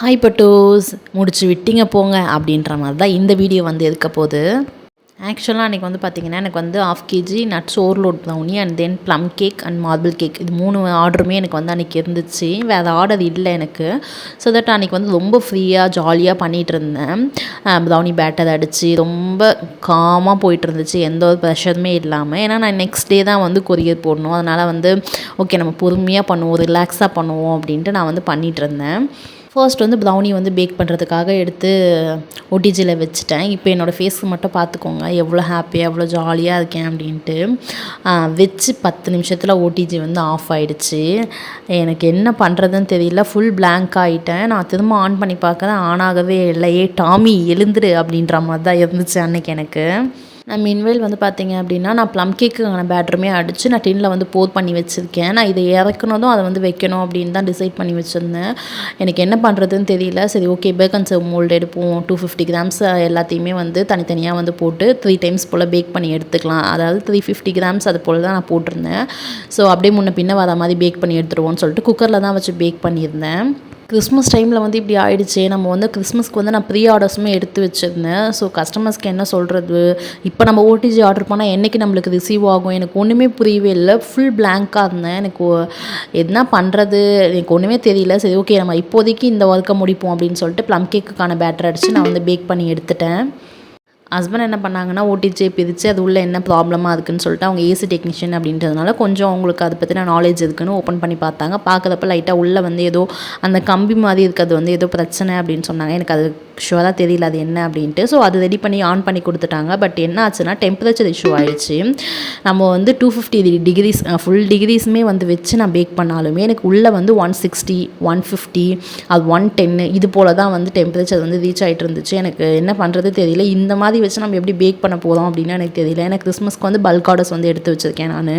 Hi பட்டோஸ் முடிச்சு விட்டீங்க போங்க அப்படின்ற மாதிரி தான் இந்த வீடியோ வந்து இருக்க போகுது. ஆக்சுவலாக அன்றைக்கி வந்து பார்த்திங்கன்னா எனக்கு வந்து half KG nuts overload தவுனி and then plum cake and marble cake இது மூணு ஆர்டருமே எனக்கு வந்து அன்றைக்கி இருந்துச்சு. வேறு ஆர்டர் இல்லை எனக்கு. ஸோ தட் அன்றைக்கி வந்து ரொம்ப ஃப்ரீயாக ஜாலியாக பண்ணிகிட்டு இருந்தேன். தவுனி பேட்டர் அடித்து ரொம்ப காமாக போயிட்டு இருந்துச்சு. எந்த ஒரு ப்ரெஷருமே இல்லாமல் ஏன்னா நான் நெக்ஸ்ட் டே தான் வந்து கொரியர் போடணும். அதனால் வந்து ஓகே நம்ம பொறுமையாக பண்ணுவோம் ரிலாக்ஸாக பண்ணுவோம் அப்படின்ட்டு நான் வந்து பண்ணிகிட்டு இருந்தேன். ஃபர்ஸ்ட் வந்து ப்ரௌனி வந்து பேக் பண்ணுறதுக்காக எடுத்து ஒட்டிஜியில் வச்சுட்டேன். இப்போ என்னோடய ஃபேஸ்க்கு மட்டும் பார்த்துக்கோங்க எவ்வளோ ஹாப்பியாக எவ்வளோ ஜாலியாக இருக்கேன் அப்படின்ட்டு. வச்சு பத்து நிமிஷத்தில் ஓடிஜி வந்து ஆஃப் ஆகிடுச்சு எனக்கு என்ன பண்ணுறதுன்னு தெரியல. ஃபுல் பிளாங்க் ஆகிட்டேன் நான் திரும்ப ஆன் பண்ணி பார்க்குறேன் ஆன் ஆகவே இல்லை. ஏ டாமி எழுந்துரு அப்படின்ற மாதிரி தான் இருந்துச்சு அன்றைக்கி எனக்கு. நான் மின்வேல் வந்து பார்த்தீங்க அப்படின்னா நான் ப்ளம் கேக்குக்கான பேட்டருமே அடித்து நான் டின்னில் வந்து போர் பண்ணி வச்சுருக்கேன். நான் இதை இறக்குனதும் அதை வந்து வைக்கணும் அப்படின்னு தான் டிசைட் பண்ணி வச்சுருந்தேன். எனக்கு என்ன பண்ணுறதுன்னு தெரியல. சரி ஓகே பேக்கன் சர்வ் மோல்டு எடுப்போம். டூ ஃபிஃப்டி கிராம்ஸ் எல்லாத்தையுமே வந்து தனித்தனியாக வந்து போட்டு த்ரீ டைம்ஸ் போல் பேக் பண்ணி எடுத்துக்கலாம். அதாவது த்ரீ ஃபிஃப்டி கிராம்ஸ் அது போல் தான் நான் போட்டிருந்தேன். ஸோ அப்படியே முன்ன பின்ன வர மாதிரி பேக் பண்ணி எடுத்துருவோம்னு சொல்லிட்டு குக்கரில் தான் வச்சு பேக் பண்ணியிருந்தேன். கிறிஸ்மஸ் டைமில் வந்து இப்படி ஆயிடுச்சு நம்ம வந்து கிறிஸ்மஸ்க்கு வந்து நான் ப்ரீ ஆர்டர்ஸுமே எடுத்து வச்சுருந்தேன். ஸோ கஸ்டமர்ஸ்க்கு என்ன சொல்கிறது இப்போ நம்ம ஓடிஜி ஆர்டர் பண்ணால் என்றைக்கு நம்மளுக்கு ரிசீவ் ஆகும்? எனக்கு ஒன்றுமே புரியவே இல்லை. ஃபுல் பிளாங்காக இருந்தேன். எனக்கு என்ன பண்ணுறது எனக்கு ஒன்றுமே தெரியல. சரி ஓகே நம்ம இப்போதைக்கு இந்த ஒர்க்கை முடிப்போம் அப்படின்னு சொல்லிட்டு ப்ளம் கேக்குக்கான பேட்டர் அடித்து நான் வந்து பேக் பண்ணி எடுத்துட்டேன். ஹஸ்பண்ட் என்ன பண்ணாங்கன்னா ஓடிஜே பிரித்து அது உள்ளே என்ன ப்ராப்ளமாக இருக்குதுன்னு சொல்லிட்டு அவங்க ஏசி டெக்னீஷியன் அப்படின்றதுனால கொஞ்சம் அவங்களுக்கு அதை பற்றின நாலேஜ் இருக்குன்னு ஓப்பன் பண்ணி பார்த்தாங்க. பார்க்குறப்ப லைட்டாக உள்ளே வந்து ஏதோ அந்த கம்பி மாதிரி இருக்கிறது வந்து ஏதோ பிரச்சனை அப்படின்னு சொன்னாங்க. எனக்கு அது ஷுவராக தெரியல அது என்ன அப்படின்ட்டு. ஸோ அது ரெடி பண்ணி ஆன் பண்ணி கொடுத்துட்டாங்க. பட் என்ன ஆச்சுன்னா டெம்பரேச்சர் இஷ்யூ ஆயிடுச்சு. நம்ம வந்து டூ ஃபிஃப்டி டிகிரிஸ் ஃபுல் டிகிரிஸுமே வந்து வச்சு நான் பேக் பண்ணாலுமே எனக்கு உள்ளே வந்து ஒன் சிக்ஸ்டி ஒன் ஃபிஃப்டி அது ஒன் டென்னு இது போல் தான் வந்து டெம்பரேச்சர் வந்து ரீச் ஆகிட்டு இருந்துச்சு. எனக்கு என்ன பண்ணுறது தெரியல. இந்த மாதிரி வச்சு நம்ம எப்படி பேக் பண்ண போகிறோம் அப்படின்னு எனக்கு தெரியல. எனக்கு கிறிஸ்மஸ்க்கு வந்து பல்க் ஆர்டர்ஸ் வந்து எடுத்து வச்சுருக்கேன் நான்.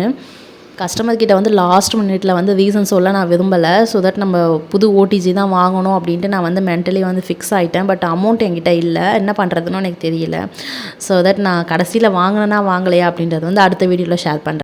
கஸ்டமர் கிட்ட வந்து லாஸ்ட் மினிட்ல வந்து ரீசன் சொல்ல நான் விரும்பலை. ஸோ தட் நம்ம புது ஓடிஜி தான் வாங்கணும் அப்படின்ட்டு நான் வந்து மென்டலி வந்து ஃபிக்ஸ் ஆகிட்டேன் பட் அமௌண்ட் என்கிட்ட இல்லை. என்ன பண்ணுறதுன்னு எனக்கு தெரியல. ஸோ தட் நான் கடைசியில் வாங்கினேன்னா வாங்கலையா அப்படின்றது வந்து அடுத்த வீடியோவில் ஷேர் பண்ணுறேன்